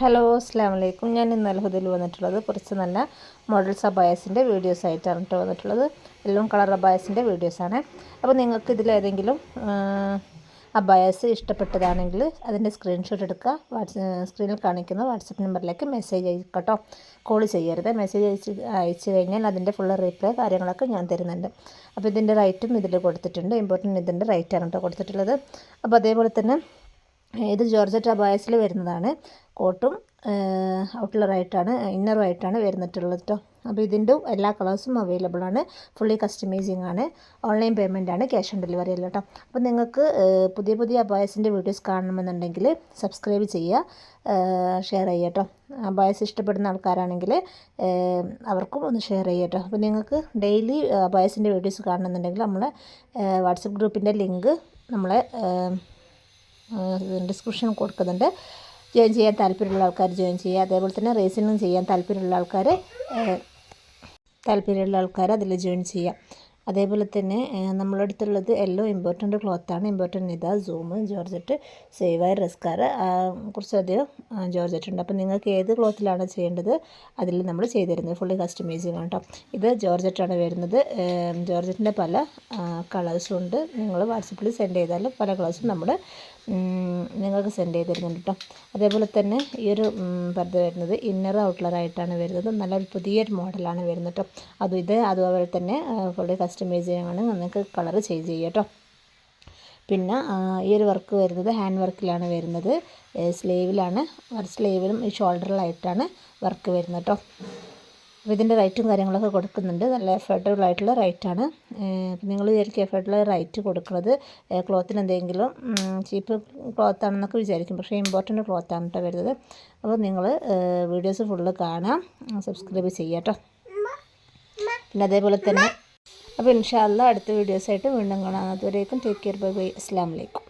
Hello അസ്സാം വലൈക്കും ഞാൻ ഇന്ന് അൽഹുദിൽ വന്നിട്ടുള്ളത് കുറച്ച് നല്ല മോഡൽസ് അബായസിന്റെ വീഡിയോസ് ആയിട്ടാണ് കേട്ടോ വന്നിട്ടുള്ളത്. എല്ലാം കളർ അബായസിന്റെ വീഡിയോസാണ് അപ്പോൾ നിങ്ങൾക്ക് ഇതിലേതെങ്കിലും അബായസ് ഇഷ്ടപ്പെട്ടതാണെങ്കിൽ അതിന്റെ സ്ക്രീൻഷോട്ട് എടുക്കുക. വാട്സ് സ്ക്രീനിൽ കാണിക്കുന്ന വാട്സപ്പ് നമ്പറിലേക്ക് മെസ്സേജ് അയക്കട്ടോ കോൾ ചെയ്യരുത്. മെസ്സേജ് അയച്ച് അയച്ചു കഴിഞ്ഞാൽ അതിന്റെ ഫുൾ റീപ്ലൈ കാര്യങ്ങളൊക്കെ ഞാൻ തരുന്നുണ്ട്. അപ്പോൾ ഇതിന്റെ റൈറ്റും ഇതിൽ കൊടുത്തിട്ടുണ്ട്. ഇമ്പോർട്ടന്റ് ഇതിന്റെ റൈറ്റാണ് കേട്ടോ കൊടുത്തിട്ടുള്ളത്. അപ്പോൾ അതേപോലെ തന്നെ ഇത് ജോർജറ്റ് അബായസിൽ വരുന്നതാണ്. കോട്ടും ഔട്ട്ലറായിട്ടാണ് ഇന്നറുമായിട്ടാണ് വരുന്നിട്ടുള്ളത് കേട്ടോ അപ്പോൾ ഇതിന്റെ എല്ലാ കളേഴ്സും അവൈലബിൾ ആണ്. ഫുള്ളി കസ്റ്റമൈസിങ് ആണ്. ഓൺലൈൻ പേയ്മെന്റ് ആണ് ക്യാഷ് ഓൺ ഡെലിവറി അല്ല കേട്ടോ അപ്പോൾ നിങ്ങൾക്ക് പുതിയ പുതിയ അബായസിന്റെ വീഡിയോസ് കാണണമെന്നുണ്ടെങ്കിൽ സബ്സ്ക്രൈബ് ചെയ്യുക ഷെയർ ചെയ്യുക കേട്ടോ അബായസ് ഇഷ്ടപ്പെടുന്ന ആൾക്കാരാണെങ്കിൽ അവർക്കും ഒന്ന് ഷെയർ ചെയ്യുക കേട്ടോ അപ്പോൾ നിങ്ങൾക്ക് ഡെയിലി അബായസിന്റെ വീഡിയോസ് കാണണമെന്നുണ്ടെങ്കിൽ നമ്മളെ വാട്സപ്പ് ഗ്രൂപ്പിന്റെ ലിങ്ക് നമ്മളെ ഡിസ്ക്രിപ്ഷൻ കൊടുക്കുന്നുണ്ട്. ജോയിൻ ചെയ്യാൻ താല്പര്യമുള്ള ആൾക്കാർ ജോയിൻ ചെയ്യുക. അതേപോലെ തന്നെ റേസിനും ചെയ്യാൻ താല്പര്യമുള്ള ആൾക്കാർ താല്പര്യമുള്ള ആൾക്കാർ അതിൽ ജോയിൻ ചെയ്യുക. അതേപോലെ തന്നെ നമ്മളെ അടുത്തുള്ളത് എല്ലോ ഇമ്പോർട്ടന്റ് ക്ലോത്താണ് ഇമ്പോർട്ടന്റ് ഇതാ സൂം ജോർജറ്റ് സേവായ റെസ്കാർ കുറച്ചധികം ജോർജറ്റ് ഉണ്ട്. അപ്പോൾ നിങ്ങൾക്ക് ഏത് ക്ലോത്തിലാണ് ചെയ്യേണ്ടത് അതിൽ നമ്മൾ ചെയ്തിരുന്നത് ഫുള്ളി കസ്റ്റമൈസിങ് കേട്ടോ ഇത് ജോർജറ്റാണ് വരുന്നത്. ജോർജറ്റിന്റെ പല കളേഴ്സും ഉണ്ട്. നിങ്ങൾ വാട്സപ്പിൽ സെൻഡ് ചെയ്താൽ പല കളേഴ്സും നമ്മൾ നിങ്ങൾക്ക് സെൻഡ് ചെയ്ത് തരുന്നുണ്ട് കേട്ടോ അതേപോലെ തന്നെ ഈ ഒരു പർദ്ദ വരുന്നത് ഇന്നർ ഔട്ട്ലറായിട്ടാണ് വരുന്നത്. നല്ലൊരു പുതിയൊരു മോഡലാണ് വരുന്നത് കേട്ടോ അതും ഇത് അതുപോലെ തന്നെ ഫുള്ളി കസ്റ്റമൈസ് ചെയ്യാനാണ് നിങ്ങൾക്ക് കളർ ചേഞ്ച് ചെയ്യുക കേട്ടോ പിന്നെ ഈ ഒരു വർക്ക് വരുന്നത് ഹാൻഡ് വർക്കിലാണ് വരുന്നത്. സ്ലീവിലാണ് സ്ലീവിലും ഷോൾഡറിലായിട്ടാണ് വർക്ക് വരുന്നത് കേട്ടോ അപ്പോൾ ഇതിന്റെ റൈറ്റും കാര്യങ്ങളൊക്കെ കൊടുക്കുന്നുണ്ട്. നല്ല എഫേർട്ടബിൾ ആയിട്ടുള്ള റൈറ്റാണ്. നിങ്ങൾ വിചാരിക്കും എഫേർട്ടുള്ള റൈറ്റ് കൊടുക്കുന്നത് ക്ലോത്തിന് എന്തെങ്കിലും ചീപ്പ് ക്ലോത്ത് ആണെന്നൊക്കെ വിചാരിക്കും. പക്ഷേ ഇമ്പോർട്ടന്റ് ക്ലോത്ത് ആണ് കേട്ടോ വരുന്നത്. അപ്പോൾ നിങ്ങൾ വീഡിയോസ് ഫുള്ള് കാണാം. സബ്സ്ക്രൈബ് ചെയ്യാം കേട്ടോ പിന്നെ അതേപോലെ തന്നെ അപ്പോൾ ഇൻഷാല്ല അടുത്ത വീഡിയോസായിട്ട് വീണ്ടും കാണാം. അതുവരേക്കും ടേക്ക് കെയർ. Bye bye. അസ്സാം വലൈക്കും